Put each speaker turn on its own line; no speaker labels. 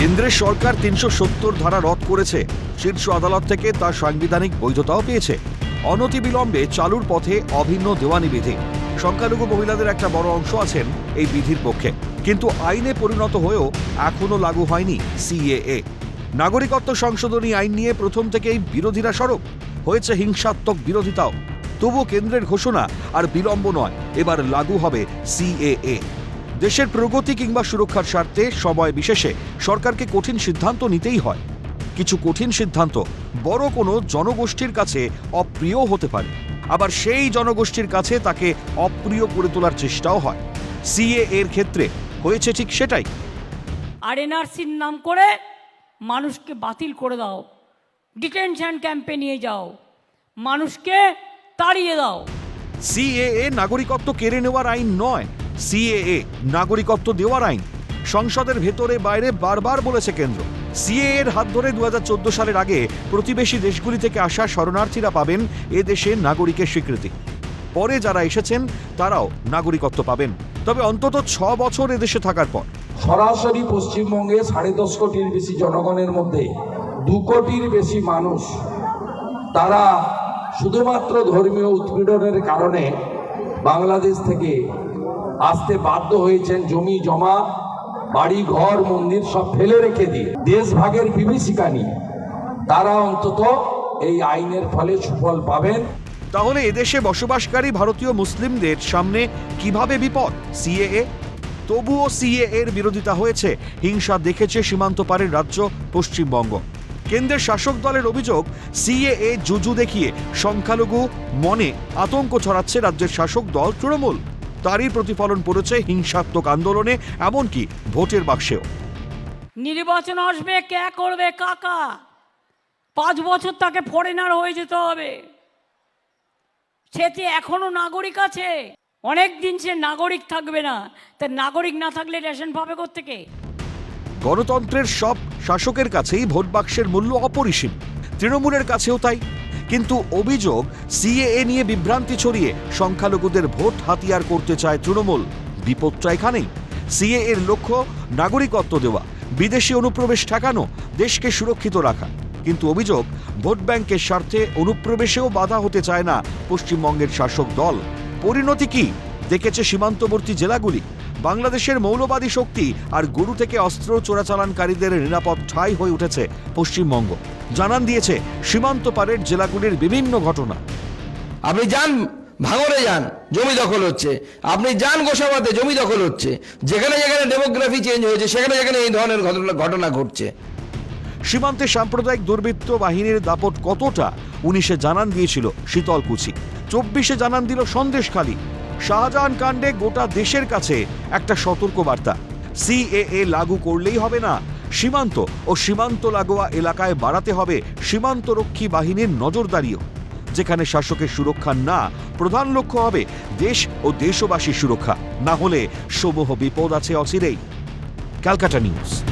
কেন্দ্রের সরকার তিনশো সত্তর ধারা রদ করেছে। শীর্ষ আদালত থেকে তার সাংবিধানিক বৈধতাও পেয়েছে। অনতিবিলম্বে চালুর পথে অভিন্ন দেওয়ানি বিধি। সংখ্যালঘু মহিলাদের একটা বড় অংশ আছেন এই বিধির পক্ষে। কিন্তু আইনে পরিণত হয়েও এখনও লাগু হয়নি সিএএ। নাগরিকত্ব সংশোধনী আইন নিয়ে প্রথম থেকেই বিরোধীরা সরব। হয়েছে হিংসাত্মক বিরোধিতাও। তবু কেন্দ্রের ঘোষণা আর বিলম্ব নয়। এবার লাগু হবে সিএএ। দেশের প্রগতি কিংবা সুরক্ষার স্বার্থে সময় বিশেষে সরকারকে কঠিন সিদ্ধান্ত নিতেই হয়। কিছু কঠিন সিদ্ধান্ত বড় কোনো জনগোষ্ঠীর কাছে অপ্রিয় হতে পারে। আবার সেই জনগোষ্ঠীর কাছে তাকে অপ্রিয় করে তোলার চেষ্টাও হয়। সিএ এর ক্ষেত্রে হয়েছে ঠিক সেটাই।
আর এনআরসির নাম করে মানুষকে বাতিল করে দাও। ডিটেনশন ক্যাম্পে নিয়ে যাও। মানুষকে তাড়িয়ে দাও।
সিএএ নাগরিকত্ব কেড়ে নেওয়ার আইন নয়। সিএএ, নাগরিকত্ব দেওয়ার আইন। সংসদের ভেতরে বাইরে বারবার বলেছে কেন্দ্র। সিএ এর হাত ধরে দুহাজার চোদ্দ সালের আগে প্রতিবেশী দেশগুলি থেকে আসা শরণার্থীরা পাবেন এ দেশের নাগরিকের স্বীকৃতি। পরে যারা এসেছেন, তারাও নাগরিকত্ব পাবেন। তবে অন্তত ছ বছর এদেশে থাকার পর।
সরাসরি পশ্চিমবঙ্গে সাড়ে দশ কোটির বেশি জনগণের মধ্যে দু কোটির বেশি মানুষ, তারা শুধুমাত্র ধর্মীয় উৎপীড়নের কারণে বাংলাদেশ থেকে আসতে বাধ্য হয়েছেন জমি জমা, বাড়ি ঘর, মন্দির সব ফেলে রেখে দিয়ে। দেশভাগের বিভীষিকা নিয়ে। তারা অন্তত এই আইনের ফলে সুফল পাবেন।
তাহলে এদেশে বসবাসকারী ভারতীয় মুসলিমদের সামনে কীভাবে বিপদ? সিএএ? তবুও সিএ এর বিরোধিতা হয়েছে। হিংসা দেখেছে সীমান্ত পারের রাজ্য পশ্চিমবঙ্গ। কেন্দ্রের শাসক দলের অভিযোগ, সিএএ জুজু দেখিয়ে সংখ্যালঘু মনে আতঙ্ক ছড়াচ্ছে রাজ্যের শাসক দল তৃণমূল। তারই প্রতিফলন পড়েছে হিংসাত্মক আন্দোলনে এমনকি ভোটের বাক্সেও।
নির্বাচন আসবে কে করবে কাকা? পাঁচ বছর তাকে ফরেনার হয়ে যেতে হবে। সেতে এখনও নাগরিক আছে? অনেক দিন সে নাগরিক থাকবে না। তা নাগরিক না থাকলে রেশন পাবে কোত্থেকে?
গণতন্ত্রের সব শাসকের কাছেই ভোট বাক্সের মূল্য অপরিসীম। তৃণমূলের কাছেও তাই। কিন্তু অভিযোগ, সিএএ নিয়ে বিভ্রান্তি ছড়িয়ে সংখ্যালঘুদের ভোট হাতিয়ার করতে চায় তৃণমূল। বিপদটা এখানেই। সিএ এর লক্ষ্য, নাগরিকত্ব দেওয়া, বিদেশি অনুপ্রবেশ ঠেকানো, দেশকে সুরক্ষিত রাখা। কিন্তু অভিযোগ, ভোট ব্যাংকের স্বার্থে অনুপ্রবেশেও বাধা হতে চায় না পশ্চিমবঙ্গের শাসক দল। পরিণতি কি? দেখেছে সীমান্তবর্তী জেলাগুলি। বাংলাদেশের মৌলবাদী শক্তি আর গরু থেকে অস্ত্র চোরাচালানকারীদের নিরাপদ ঠাঁই হয়ে উঠেছে পশ্চিমবঙ্গ। জানান দিয়েছে সীমান্ত পারের জেলাগুলির বিভিন্ন ঘটনা।
আপনি যান ভাঙরে যান জমি দখল হচ্ছে। আপনি যান গোসাবাতে জমি দখল হচ্ছে। যেখানে যেখানে ডেমোগ্রাফি চেঞ্জ হয়েছে সেখানে যেখানে এই ধরনের ঘটনা ঘটনা ঘটছে।
সীমান্তে সাম্প্রদায়িক দুর্বৃত্ত বাহিনীর দাপট কতটা উনিশে জানান দিয়েছিল শীতলকুচি। চব্বিশে জানান দিল সন্দেশখালী। শাহজাহান কাণ্ডে গোটা দেশের কাছে একটা সতর্ক বার্তা সিএএ লাগু করলেই হবে না সীমান্ত ও সীমান্ত লাগোয়া এলাকায় বাড়াতে হবে সীমান্তরক্ষী বাহিনীর নজরদারিও। যেখানে শাসকের সুরক্ষা না, প্রধান লক্ষ্য হবে দেশ ও দেশবাসীর সুরক্ষা। না হলে সমূহ বিপদ আছে অচিরেই। ক্যালকাটা নিউজ।